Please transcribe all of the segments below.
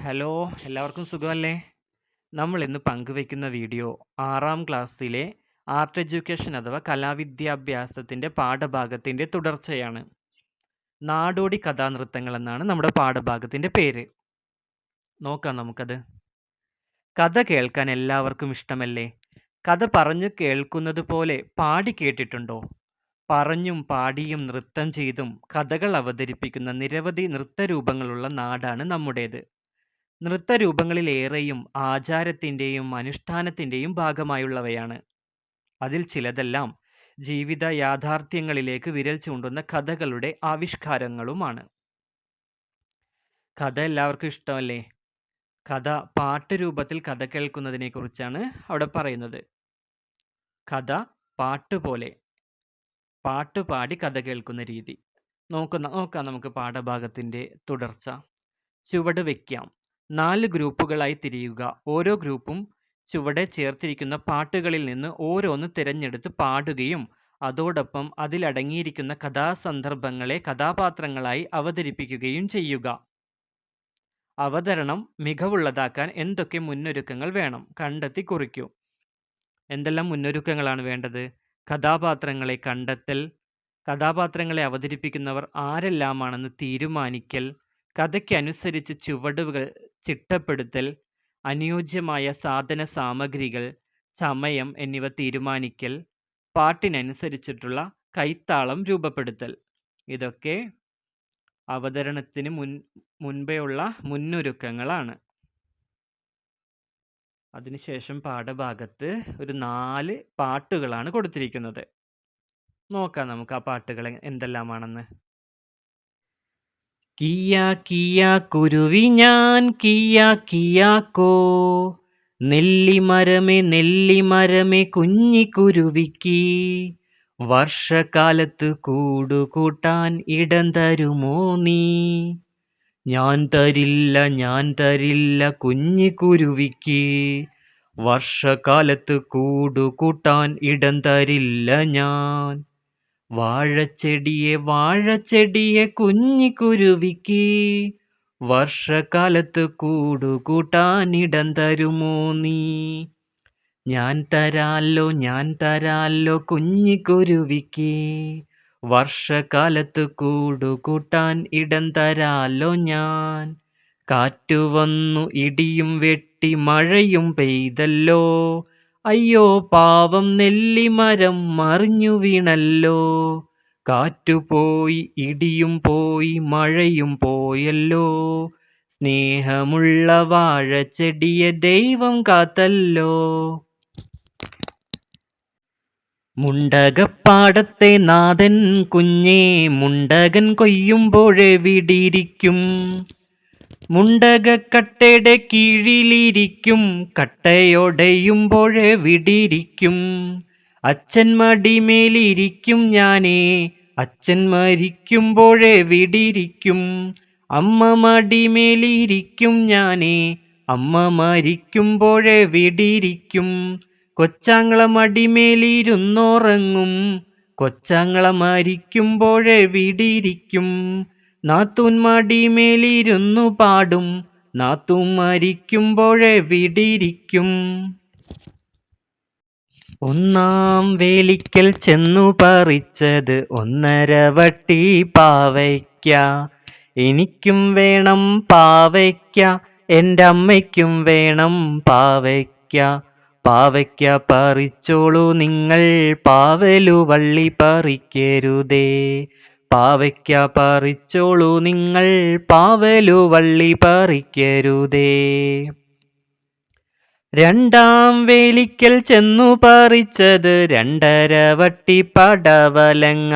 Hello എല്ലാവർക്കും സുഖമല്ലേ? നമ്മൾ ഇന്ന് പങ്കുവയ്ക്കുന്ന വീഡിയോ ആറാം ക്ലാസ്സിലെ ആർട്ട് എഡ്യൂക്കേഷൻ അഥവാ കലാവിദ്യാഭ്യാസത്തിന്റെ പാഠഭാഗത്തിന്റെ തുടർച്ചയാണ്. നാടോടി കഥാനൃത്തങ്ങൾ എന്നാണ് നമ്മുടെ പാഠഭാഗത്തിന്റെ പേര്. നോക്കാം നമുക്കത്. കഥ കേൾക്കാൻ എല്ലാവർക്കും ഇഷ്ടമല്ലേ? കഥ പറഞ്ഞു കേൾക്കുന്നത് പോലെ പാടി കേട്ടിട്ടുണ്ടോ? പറഞ്ഞും പാടിയും നൃത്തം ചെയ്തും കഥകൾ അവതരിപ്പിക്കുന്ന നിരവധി നൃത്തരൂപങ്ങളുള്ള നാടാണ് നമ്മുടേത്. നൃത്തരൂപങ്ങളിലേറെയും ആചാരത്തിന്റെയും അനുഷ്ഠാനത്തിന്റെയും ഭാഗമായുള്ളവയാണ്. അതിൽ ചിലതെല്ലാം ജീവിത യാഥാർത്ഥ്യങ്ങളിലേക്ക് വിരൽ ചൂണ്ടുന്ന കഥകളുടെ ആവിഷ്കാരങ്ങളുമാണ്. കഥ എല്ലാവർക്കും ഇഷ്ടമല്ലേ? കഥ പാട്ട് രൂപത്തിൽ കഥ കേൾക്കുന്നതിനെ കുറിച്ചാണ് അവിടെ പറയുന്നത്. കഥ പാട്ട് പോലെ പാട്ട് പാടി കഥ കേൾക്കുന്ന രീതി. നോക്കുന്ന നോക്കാം നമുക്ക് പാഠഭാഗത്തിന്റെ തുടർച്ച. ചുവട് വയ്ക്കാം നാല് ഗ്രൂപ്പുകളായി തിരിയുക. ഓരോ ഗ്രൂപ്പും ചുവടെ ചേർത്തിരിക്കുന്ന പാട്ടുകളിൽ നിന്ന് ഓരോന്ന് തിരഞ്ഞെടുത്ത് പാടുകയും അതോടൊപ്പം അതിലടങ്ങിയിരിക്കുന്ന കഥാസന്ദർഭങ്ങളെ കഥാപാത്രങ്ങളായി അവതരിപ്പിക്കുകയും ചെയ്യുക. അവതരണം മികവുള്ളതാക്കാൻ എന്തൊക്കെ മുന്നൊരുക്കങ്ങൾ വേണം? കണ്ടെത്തി കുറിക്കൂ. എന്തെല്ലാം മുന്നൊരുക്കങ്ങളാണ് വേണ്ടത്? കഥാപാത്രങ്ങളെ കണ്ടെത്തൽ കഥാപാത്രങ്ങളെ അവതരിപ്പിക്കുന്നവർ ആരെല്ലാമാണെന്ന് തീരുമാനിക്കൽ കഥയ്ക്കനുസരിച്ച് ചുവടുകൾ ചിട്ടപ്പെടുത്തൽ അനുയോജ്യമായ സാധന സാമഗ്രികൾ സമയം എന്നിവ തീരുമാനിക്കൽ പാട്ടിനനുസരിച്ചിട്ടുള്ള കൈത്താളം രൂപപ്പെടുത്തൽ. ഇതൊക്കെ അവതരണത്തിന് മുൻ മുൻപെയുള്ള മുന്നൊരുക്കങ്ങളാണ്. അതിനുശേഷം പാഠഭാഗത്ത് ഒരു നാല് പാട്ടുകളാണ് കൊടുത്തിരിക്കുന്നത്. നോക്കാം നമുക്ക് ആ പാട്ടുകൾ എന്തെല്ലാമാണെന്ന്. കിയാ കിയാ കുരുവി ഞാൻ കിയാ കിയാക്കോ നെല്ലിമരമേ നെല്ലിമരമേ കുഞ്ഞിക്കുരുവിക്ക് വർഷകാലത്ത് കൂടുകൂട്ടാൻ ഇടം തരുമോ നീ? ഞാൻ തരില്ല ഞാൻ തരില്ല കുഞ്ഞിക്കുരുവിക്ക് വർഷകാലത്ത് കൂടുകൂട്ടാൻ ഇടം തരില്ല ഞാൻ. വാഴച്ചെടിയെ വാഴച്ചെടിയെ കുഞ്ഞിക്കുരുവിക്ക് വർഷകാലത്ത് കൂടുകൂട്ടാനിടം തരുമോ നീ? ഞാൻ തരാല്ലോ ഞാൻ തരാല്ലോ കുഞ്ഞിക്കുരുവിക്ക് വർഷകാലത്ത് കൂടുകൂട്ടാൻ ഇടം തരാല്ലോ ഞാൻ. കാറ്റു വന്നു ഇടിയും വെട്ടി മഴയും പെയ്തല്ലോ. അയ്യോ പാവം നെല്ലിമരം മറിഞ്ഞു വീണല്ലോ. കാറ്റുപോയി ഇടിയും പോയി മഴയും പോയല്ലോ. സ്നേഹമുള്ള വാഴച്ചെടിയെ ദൈവം കാത്തല്ലോ. മുണ്ടകപ്പാടത്തെ നാഥൻ കുഞ്ഞേ മുണ്ടകൻ കൊയ്യുമ്പോഴേ വിടിയിരിക്കും മുണ്ടകക്കട്ടയുടെ കീഴിലിരിക്കും കട്ടയൊടയുമ്പോഴേ വിടിയിരിക്കും അച്ഛൻ മടിമേലിരിക്കും ഞാനേ അച്ഛൻ മരിക്കുമ്പോഴേ വിടിയിരിക്കും അമ്മ മടിമേലിരിക്കും ഞാനേ അമ്മ മരിക്കുമ്പോഴേ വിടിയിരിക്കും കൊച്ചാങ്ങള മടിമേലിരുന്നോറങ്ങും കൊച്ചാങ്ങള മരിക്കുമ്പോഴേ വിടിയിരിക്കും നാത്തൂൻ മടിമേലിരുന്നു പാടും. നാത്തും മരിക്കുമ്പോഴേ വിടിയിരിക്കും ഒന്നാം വേലിക്കൽ ചെന്നു പറിച്ചത് ഒന്നര വട്ടി പാവയ്ക്ക. എനിക്കും വേണം പാവയ്ക്ക എന്റെ അമ്മയ്ക്കും വേണം പാവയ്ക്ക. പാവയ്ക്ക പറിച്ചോളൂ നിങ്ങൾ പാവലു വള്ളി പറിക്കരുതേ. പാവയ്ക്ക പറിച്ചോളൂ നിങ്ങൾ പാവലു വള്ളി പറിക്കരുതേ. രണ്ടാം വേലിക്കൽ ചെന്നു പറിച്ചത് രണ്ടര വട്ടി പടവലങ്ങ.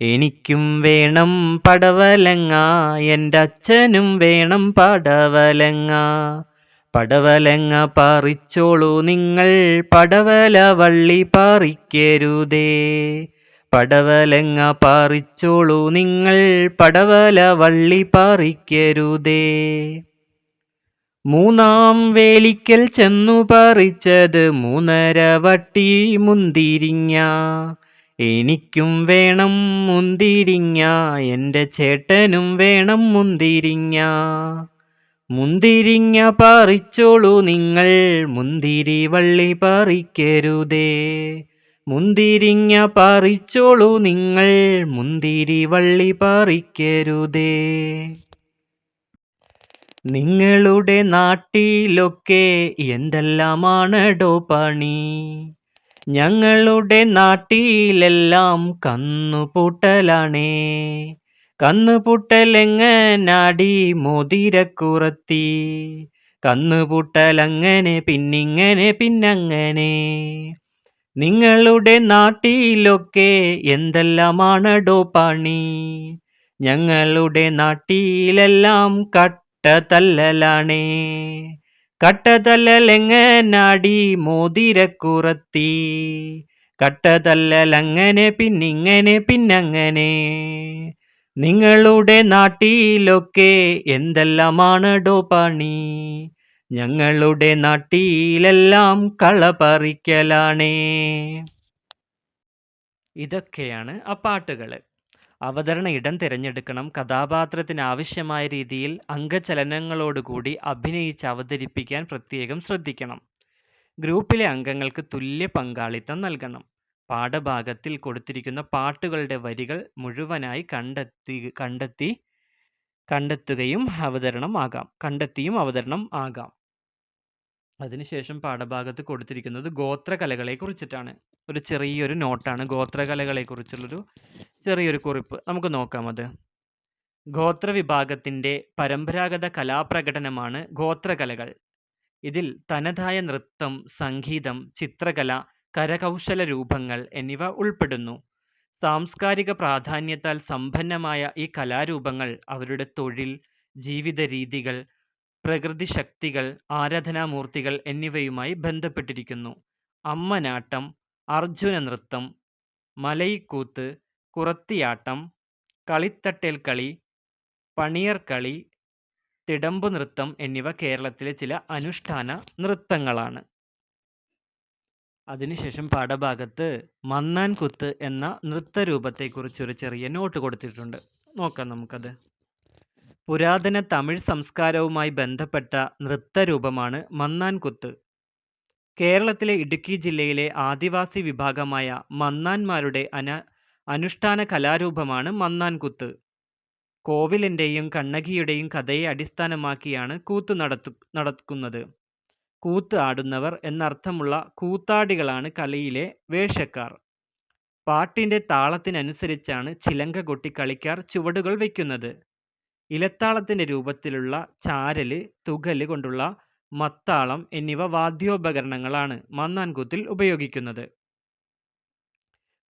എനിക്കും വേണം പടവലങ്ങ എന്റെ അച്ഛനും വേണം പടവലങ്ങ. പടവലങ്ങ പറിച്ചോളൂ നിങ്ങൾ പടവല വള്ളി പറിക്കരുതേ. പടവലങ്ങ പാറിച്ചോളൂ നിങ്ങൾ പടവല വള്ളി പാറിക്കരുതേ. മൂന്നാം വേലിക്കൽ ചെന്നു പറിച്ചത് മൂന്നര വട്ടി മുന്തിരിങ്ങ. എനിക്കും വേണം മുന്തിരിങ്ങ എന്റെ ചേട്ടനും വേണം മുന്തിരിങ്ങ. മുന്തിരിങ്ങ പറിച്ചോളൂ നിങ്ങൾ മുന്തിരി വള്ളി പറിക്കരുതേ. മുന്തിരിങ്ങ പറിച്ചോളൂ നിങ്ങൾ മുന്തിരി വള്ളി പറിക്കരുതേ. നിങ്ങളുടെ നാട്ടിലൊക്കെ എന്തെല്ലാമാണടോ പണി? ഞങ്ങളുടെ നാട്ടിലെല്ലാം കന്നുപൂട്ടലാണേ. കന്നുപൂട്ടലെങ്ങനാടി മോതിരക്കുറത്തി? കന്നുപൂട്ടലങ്ങനെ പിന്നിങ്ങനെ പിന്നങ്ങനെ. നിങ്ങളുടെ നാട്ടിലൊക്കെ എന്തെല്ലാമാണടോ പണി? ഞങ്ങളുടെ നാട്ടിലെല്ലാം കട്ടതല്ലലാണേ. കട്ടതല്ലലെങ്ങനാടി മോതിരക്കുറത്തി? കട്ടതല്ലലങ്ങനെ പിന്നിങ്ങനെ പിന്നങ്ങനെ? നിങ്ങളുടെ നാട്ടിലൊക്കെ എന്തെല്ലാമാണടോ പണി? ഞങ്ങളുടെ നാട്ടിലെല്ലാം കള പറിക്കലാണേ ഇതൊക്കെയാണ് ആ പാട്ടുകൾ അവതരണ ഇടം തിരഞ്ഞെടുക്കണം കഥാപാത്രത്തിന് ആവശ്യമായ രീതിയിൽ അംഗചലനങ്ങളോടുകൂടി അഭിനയിച്ച് അവതരിപ്പിക്കാൻ പ്രത്യേകം ശ്രദ്ധിക്കണം. ഗ്രൂപ്പിലെ അംഗങ്ങൾക്ക് തുല്യ പങ്കാളിത്തം നൽകണം. പാഠഭാഗത്തിൽ കൊടുത്തിരിക്കുന്ന പാട്ടുകളുടെ വരികൾ മുഴുവനായി കണ്ടെത്തി കണ്ടെത്തി കണ്ടെത്തുകയും അവതരണം ആകാം. കണ്ടെത്തിയും അവതരണം ആകാം. അതിനുശേഷം പാഠഭാഗത്ത് കൊടുത്തിരിക്കുന്നത് ഗോത്രകലകളെ കുറിച്ചിട്ടാണ്. ഒരു ചെറിയൊരു നോട്ടാണ്. ഗോത്രകലകളെ കുറിച്ചുള്ളൊരു ചെറിയൊരു കുറിപ്പ്. നമുക്ക് നോക്കാം അത്. ഗോത്രവിഭാഗത്തിന്റെ പരമ്പരാഗത കലാപ്രകടനമാണ് ഗോത്രകലകൾ. ഇതിൽ തനതായ നൃത്തം സംഗീതം ചിത്രകല കരകൗശല രൂപങ്ങൾ എന്നിവ ഉൾപ്പെടുന്നു. സാംസ്കാരിക പ്രാധാന്യത്താൽ സമ്പന്നമായ ഈ കലാരൂപങ്ങൾ അവരുടെ തൊഴിൽ ജീവിത പ്രകൃതി ശക്തികൾ ആരാധനാമൂർത്തികൾ എന്നിവയുമായി ബന്ധപ്പെട്ടിരിക്കുന്നു. അമ്മനാട്ടം അർജുന നൃത്തം മലയിക്കൂത്ത് കുറത്തിയാട്ടം കളിത്തട്ടേൽ കളി പണിയർ കളി തിടമ്പു നൃത്തം എന്നിവ കേരളത്തിലെ ചില അനുഷ്ഠാന നൃത്തങ്ങളാണ്. അതിനുശേഷം പാഠഭാഗത്ത് മന്നാൻ കുത്ത് എന്ന നൃത്തരൂപത്തെക്കുറിച്ചൊരു ചെറിയ നോട്ട് കൊടുത്തിട്ടുണ്ട്. നോക്കാം നമുക്കത്. പുരാതന തമിഴ് സംസ്കാരവുമായി ബന്ധപ്പെട്ട നൃത്തരൂപമാണ് മന്നാൻകുത്ത്. കേരളത്തിലെ ഇടുക്കി ജില്ലയിലെ ആദിവാസി വിഭാഗമായ മന്നാന്മാരുടെ അന അനുഷ്ഠാന കലാരൂപമാണ് മന്നാൻകുത്ത്. കോവിലന്റെയും കോവിലിന്റെയും കണ്ണകിയുടെയും കഥയെ അടിസ്ഥാനമാക്കിയാണ് കൂത്ത് നടത്തു നടക്കുന്നത് കൂത്ത് ആടുന്നവർ എന്നർത്ഥമുള്ള കൂത്താടികളാണ് കലയിലെ വേഷക്കാർ പാട്ടിന്റെ താളത്തിനനുസരിച്ചാണ് ചിലങ്ക കൊട്ടി കളിക്കാർ ചുവടുകൾ വയ്ക്കുന്നത് ഇലത്താളത്തിന്റെ രൂപത്തിലുള്ള ചാരൽ തുകൽ കൊണ്ടുള്ള മത്താളം എന്നിവ വാദ്യോപകരണങ്ങളാണ് മന്നാൻകൂത്തിൽ ഉപയോഗിക്കുന്നത്.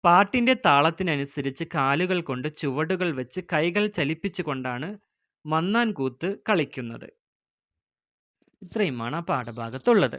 പാട്ടിന്റെ താളത്തിനനുസരിച്ച് കാലുകൾ കൊണ്ട് ചുവടുകൾ വെച്ച് കൈകൾ ചലിപ്പിച്ചുകൊണ്ടാണ് കൊണ്ടാണ് മന്നാൻകൂത്ത് കളിക്കുന്നത്. ഇത്രയുമാണ് ആ പാഠഭാഗത്തുള്ളത്.